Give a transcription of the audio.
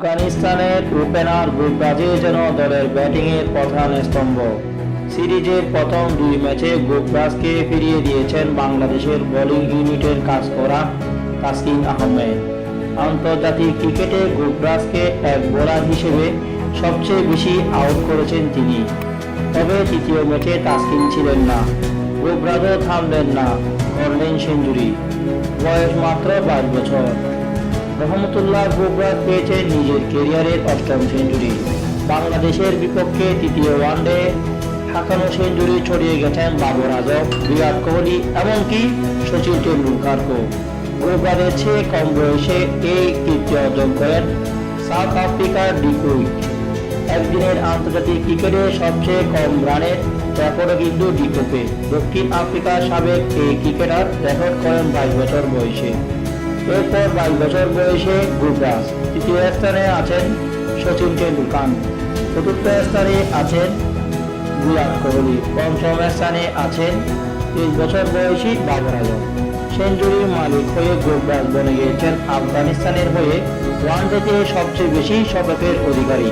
আফগানিস্তানের ওপেনার গুরবাজে যেন দলের ব্যাটিংয়ের প্রধান স্তম্ভ। সিরিজের প্রথম দুই ম্যাচে গুরবাজকে ফিরিয়ে দিয়েছেন বাংলাদেশের বোলিং ইউনিটের কাজ করা তাসকিন আহমেদ। আন্তর্জাতিক ক্রিকেটে গুরবাজকে এক বোলার হিসেবে সবচেয়ে বেশি আউট করেছেন তিনি। তবে তৃতীয় ম্যাচে তাসকিন ছিলেন না। গুরবাজও থামলেন না, করলেন সেঞ্চুরি বয়স মাত্র বাইশ বছর। রহমতুল্লাহ বুবরাজ পেয়েছেন নিজের ক্যারিয়ারের অষ্টম সেঞ্চুরি। বাংলাদেশের বিপক্ষে তৃতীয় ওয়ানডে হাঁকানো সেঞ্চুরি ছড়িয়ে গেছেন বাবর আজম, বিরাট কোহলি এমনকি সচিন টেন্ডুলকারকেও বুবরাজের চেয়ে কম বয়সে এই কীর্তি অর্জন করেন সাউথ আফ্রিকার ডিকুইক একদিনের আন্তর্জাতিক ক্রিকেটে সবচেয়ে কম রানের রেকর্ডও কিন্তু ডিকোপে দক্ষিণ আফ্রিকার সাবেক এই ক্রিকেটার রেকর্ড করেন বাইশ বছর বয়সে। এরপর বাইশ বছর বয়সে গুরবাজ তৃতীয় স্থানে আছেন সচিন টেন্ডুলকার চতুর্থ স্থানে আছেন বিরাট কোহলি। পঞ্চম স্থানে আছেন তেইশ বছর বয়সী বাবর আজম। সেঞ্চুরির মালিক হয়ে গুরবাজ বনে গিয়েছেন আফগানিস্তানের হয়ে ওয়ানডেতে সবচেয়ে বেশি শতকের অধিকারী।